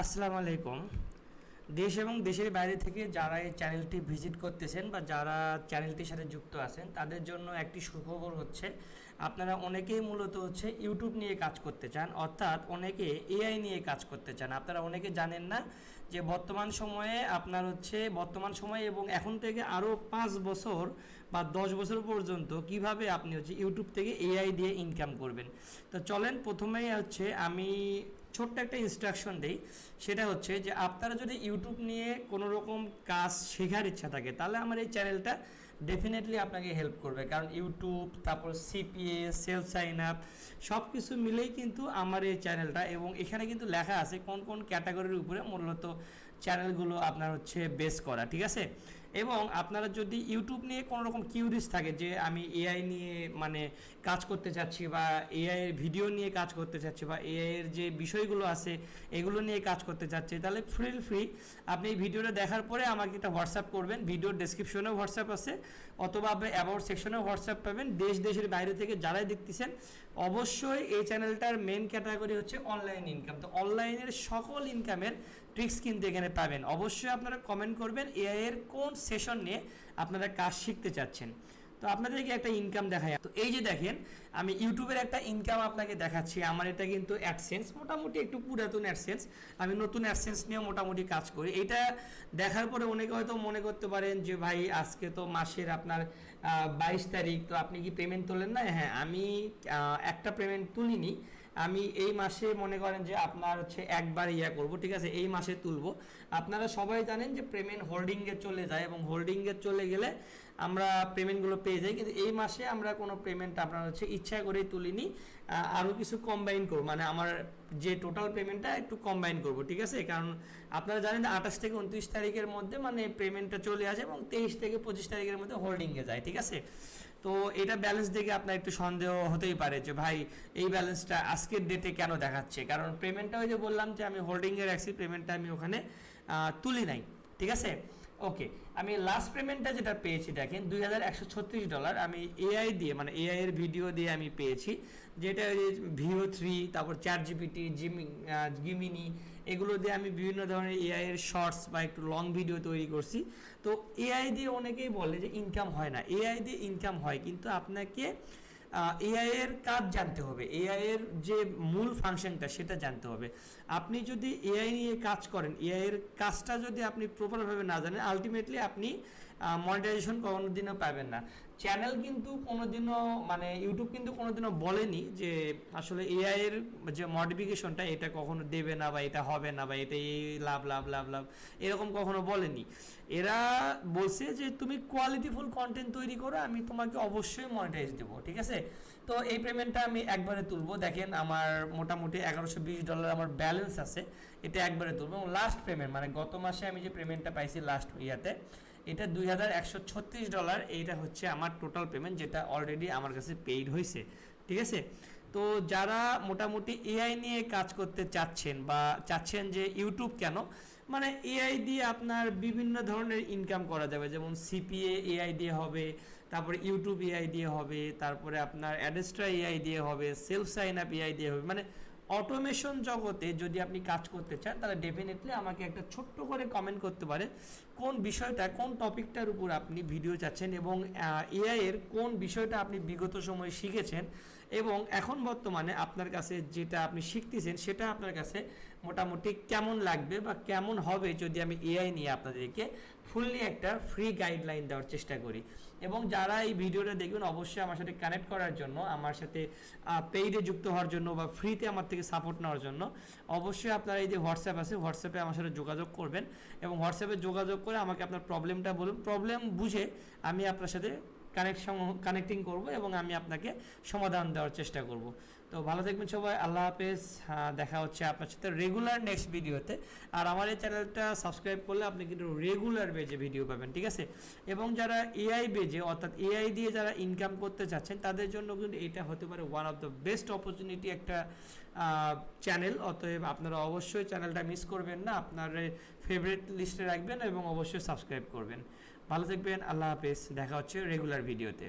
আসসালামু আলাইকুম। দেশ এবং দেশের বাইরে থেকে যারা এই চ্যানেলটি ভিজিট করতেছেন বা যারা চ্যানেলটির সাথে যুক্ত আছেন, তাদের জন্য একটি সুখবর হচ্ছে আপনারা অনেকেই মূলত হচ্ছে ইউটিউব নিয়ে কাজ করতে চান, অর্থাৎ অনেকে এআই নিয়ে কাজ করতে চান। আপনারা অনেকে জানেন না যে বর্তমান সময়ে আপনার হচ্ছে, বর্তমান সময়ে এবং এখন থেকে আরও পাঁচ বছর বা দশ বছর পর্যন্ত কীভাবে আপনি হচ্ছে ইউটিউব থেকে এআই দিয়ে ইনকাম করবেন। তো চলেন প্রথমেই হচ্ছে আমি ছোট্ট একটা ইনস্ট্রাকশন দেই। সেটা হচ্ছে যে আপনারা যদি ইউটিউব নিয়ে কোনো রকম কাজ শেখার ইচ্ছা থাকে, তাহলে আমার এই চ্যানেলটা ডেফিনেটলি আপনাকে হেল্প করবে। কারণ ইউটিউব তারপর সিপিএ সেলফ সাইন আপ সব কিছু মিলেই কিন্তু আমার এই চ্যানেলটা এবং এখানে কিন্তু লেখা আছে কোন কোন ক্যাটাগরির উপরে মূলত চ্যানেলগুলো আপনার হচ্ছে বেস করা, ঠিক আছে? এবং আপনারা যদি ইউটিউব নিয়ে কোনো রকম কিউরিস থাকে যে আমি এআই নিয়ে মানে কাজ করতে চাচ্ছি বা এআই এর ভিডিও নিয়ে কাজ করতে চাচ্ছি বা এআই এর যে বিষয়গুলো আছে এগুলো নিয়ে কাজ করতে চাচ্ছি, তাহলে ফ্রি ফ্রি আপনি এই ভিডিওটা দেখার পরে আমাকে একটা হোয়াটসঅ্যাপ করবেন ভিডিওর ডেসক্রিপশনেও হোয়াটসঅ্যাপ আছে, অথবা আপনি অ্যাবাউট সেকশনেও হোয়াটসঅ্যাপ পাবেন। দেশ, দেশের বাইরে থেকে যারাই দেখতেছেন, অবশ্যই এই চ্যানেলটার মেন ক্যাটাগরি হচ্ছে অনলাইন ইনকাম তো অনলাইনের সকল ইনকামের ট্রিক্স কিন্তু এখানে পাবেন। অবশ্যই আপনারা কমেন্ট করবেন এআই এর কোন সেশন নিয়ে আপনারা কাজ শিখতে চাচ্ছেন। তো আপনাদেরকে একটা ইনকাম দেখায় তো এই যে দেখেন, আমি ইউটিউবের একটা ইনকাম আপনাকে দেখাচ্ছি। আমার এটা কিন্তু অ্যাডসেন্স মোটামুটি একটু পুরাতন অ্যাডসেন্স আমি নতুন অ্যাডসেন্স নিয়ে মোটামুটি কাজ করি। এটা দেখার পরে অনেকে হয়তো মনে করতে পারেন যে, ভাই, আজকে তো মাসের আপনার বাইশ তারিখ, তো আপনি কি পেমেন্ট তোলেন না? হ্যাঁ আমি একটা পেমেন্ট তুলিনি। আমি এই মাসে মনে করেন যে আপনার হচ্ছে একবার ইয়া করব, ঠিক আছে? এই মাসে তুলব। আপনারা সবাই জানেন যে পেমেন্ট হোল্ডিংয়ে চলে যায় এবং হোল্ডিংয়ে চলে গেলে আমরা পেমেন্টগুলো পেয়ে যাই। কিন্তু এই মাসে আমরা কোনো পেমেন্ট আপনার হচ্ছে ইচ্ছা করেই তুলিনি। আরও কিছু কম্বাইন করব। মানে আমার যে টোটাল পেমেন্টটা একটু কম্বাইন করব, ঠিক আছে? কারণ আপনারা জানেন আঠাশ থেকে উনত্রিশ তারিখের মধ্যে মানে পেমেন্টটা চলে আসে এবং তেইশ থেকে পঁচিশ তারিখের মধ্যে হোল্ডিংয়ে যায়, ঠিক আছে? তো এটা ব্যালেন্স দেখে আপনার একটু সন্দেহ হতেই পারে যে, ভাই, এই ব্যালেন্সটা আজকের ডেটে কেন দেখাচ্ছে? কারণ পেমেন্টটা ওই যে বললাম যে আমি হোল্ডিংয়ে রাখছি পেমেন্টটা আমি ওখানে তুলি নাই, ঠিক আছে? ওকে আমি লাস্ট পেমেন্টটা যেটা পেয়েছি, দেখেন, দুই হাজার একশো ছত্রিশ ডলার আমি এআই দিয়ে মানে এআই এর ভিডিও দিয়ে আমি পেয়েছি, যেটা ভিও থ্রি তারপর চার জিপিটি জিমি গিমিনি এগুলো দিয়ে আমি বিভিন্ন ধরনের এআই এর শর্টস বা একটু লং ভিডিও তৈরি করছি। তো এআই দিয়ে অনেকেই বলে যে ইনকাম হয় না। এআই দিয়ে ইনকাম হয়, কিন্তু আপনাকে এআই এর কাজ জানতে হবে। এআই এর যে মূল ফাংশনটা, সেটা জানতে হবে। আপনি যদি এআই নিয়ে কাজ করেন এআই এর কাজটা যদি আপনি প্রপারভাবে না জানেন আলটিমেটলি আপনি মনিটাইজেশন কোনোদিনও পাবেন না। চ্যানেল কিন্তু কোনোদিনও মানে ইউটিউব কিন্তু কোনোদিনও বলেনি যে আসলে এআই এর যে মডিফিকেশনটা এটা কখনো দেবে না বা এটা হবে না বা এটা এই লাভ লাভ লাভ লাভ, এরকম কখনো বলেনি। এরা বলছে যে তুমি কোয়ালিটিফুল কন্টেন্ট তৈরি করো, আমি তোমাকে অবশ্যই মনিটাইজ দেবো, ঠিক আছে? তো এই পেমেন্টটা আমি একবারে তুলবো। দেখেন আমার মোটামুটি এগারোশো বিশ ডলার আমার ব্যালেন্স আছে, এটা একবারে তুলবো। এবং লাস্ট পেমেন্ট মানে গত মাসে আমি যে পেমেন্টটা পাইছি লাস্ট ইয়াতে এটা দুই হাজার একশো ছত্রিশ ডলার এইটা হচ্ছে আমার টোটাল পেমেন্ট যেটা অলরেডি আমার কাছে পেইড হয়েছে ঠিক আছে? তো যারা মোটামুটি এআই নিয়ে কাজ করতে চাচ্ছেন বা চাচ্ছেন যে ইউটিউব কেন মানে এআই দিয়ে আপনার বিভিন্ন ধরনের ইনকাম করা যাবে, যেমন সিপিএ এআই দিয়ে হবে, তারপরে ইউটিউব এআই দিয়ে হবে, তারপরে আপনার অ্যাডেস্ট্রা এআই দিয়ে হবে সেলফ সাইন আপ এআই দিয়ে হবে মানে অটোমেশন জগতে যদি আপনি কাজ করতে চান, তাহলে ডেফিনেটলি আমাকে একটা ছোট্ট করে কমেন্ট করতে পারে কোন বিষয়টা, কোন টপিকটার উপর আপনি ভিডিও চাচ্ছেন এবং এআই এর কোন বিষয়টা আপনি বিগত সময়ে শিখেছেন এবং এখন বর্তমানে আপনার কাছে যেটা আপনি শিখতেছেন, সেটা আপনার কাছে মোটামুটি কেমন লাগবে বা কেমন হবে যদি আমি এআই নিয়ে আপনাদেরকে ফুললি একটা ফ্রি গাইডলাইন দেওয়ার চেষ্টা করি। এবং যারা এই ভিডিওটা দেখবেন, অবশ্যই আমার সাথে কানেক্ট করার জন্য, আমার সাথে পেইডে যুক্ত হওয়ার জন্য বা ফ্রিতে আমার থেকে সাপোর্ট নেওয়ার জন্য, অবশ্যই আপনারা এই যে হোয়াটসঅ্যাপ আছে হোয়াটসঅ্যাপে আমার সাথে যোগাযোগ করবেন এবং হোয়াটসঅ্যাপে যোগাযোগ করে আমাকে আপনার প্রবলেমটা বলুন। প্রবলেম বুঝে আমি আপনার সাথে কানেকশন কানেক্টিং করব এবং আমি আপনাকে সমাধান দেওয়ার চেষ্টা করব। তো ভালো থাকবেন সবাই, আল্লাহ হাফেজ। দেখা হচ্ছে আপনার সাথে রেগুলার নেক্সট ভিডিওতে আর আমার এই চ্যানেলটা সাবস্ক্রাইব করলে আপনি কিন্তু রেগুলার বেজে ভিডিও পাবেন, ঠিক আছে? এবং যারা এআই বেজে অর্থাৎ এআই দিয়ে যারা ইনকাম করতে চাচ্ছেন, তাদের জন্য কিন্তু এটা হতে পারে one of the best opportunity একটা চ্যানেল অতএব আপনারা অবশ্যই চ্যানেলটা মিস করবেন না। আপনার ফেভারিট লিস্টে রাখবেন এবং অবশ্যই সাবস্ক্রাইব করবেন। ভালো থাকবেন আল্লাহ হাফেজ দেখা হচ্ছে রেগুলার ভিডিওতে